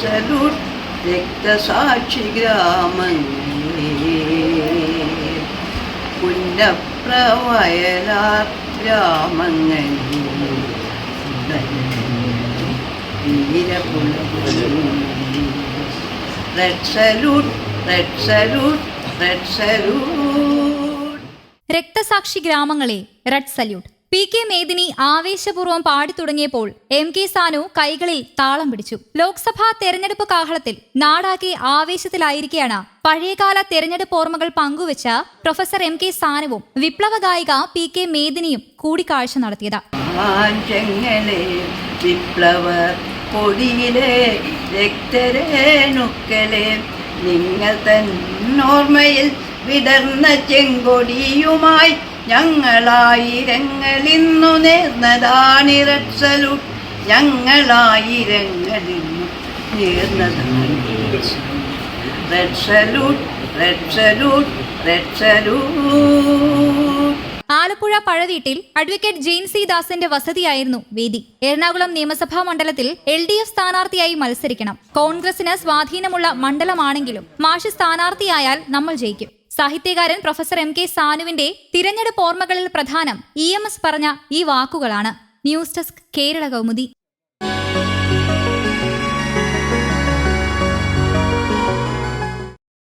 Salute രക്തസാക്ഷി ഗ്രാമങ്ങളെ. Salute രക്തസാക്ഷി ഗ്രാമങ്ങളെ red salute P K Medini ആവേശപൂർവം പാടി തുടങ്ങിയപ്പോൾ എം കെ സാനു കൈകളിൽ താളം പിടിച്ചു. ലോക്സഭാ തെരഞ്ഞെടുപ്പ് കാഹളത്തിൽ നാടാകെ ആവേശത്തിലായിരിക്കെയാണ് പഴയകാല തെരഞ്ഞെടുപ്പ് ഓർമ്മകൾ പങ്കുവച്ച പ്രൊഫസർ എം കെ സാനുവും വിപ്ലവ ഗായിക പി കെ മേദിനിയും കൂടിക്കാഴ്ച നടത്തിയത്. വിപ്ലവ നിങ്ങൾ തന്നോർമ്മയിൽ വിടർന്ന ചെങ്കൊടിയുമായി ഞങ്ങളായിരങ്ങളിന്നു നേർന്നതാണ് റെഡ് സലൂട്ട് ഞങ്ങളായിരങ്ങളിന്നു നേർന്നതാണ് റെഡ് സലൂട്ട് ആലപ്പുഴ പഴവീട്ടിൽ അഡ്വക്കേറ്റ് ജെയിൻ സി ദാസിന്റെ വസതിയായിരുന്നു വേദി. എറണാകുളം നിയമസഭാ മണ്ഡലത്തിൽ എൽ ഡി എഫ് സ്ഥാനാർത്ഥിയായി മത്സരിക്കണം. കോൺഗ്രസിന് സ്വാധീനമുള്ള മണ്ഡലമാണെങ്കിലും മാഷ് സ്ഥാനാർത്ഥിയായാൽ നമ്മൾ ജയിക്കും. സാഹിത്യകാരൻ പ്രൊഫസർ എം കെ സാനുവിന്റെ തിരഞ്ഞെടുപ്പ് ഓർമ്മകളിൽ പ്രധാനം ഇ എം എസ് പറഞ്ഞ ഈ വാക്കുകളാണ്. News desk Kerala Kaumudi.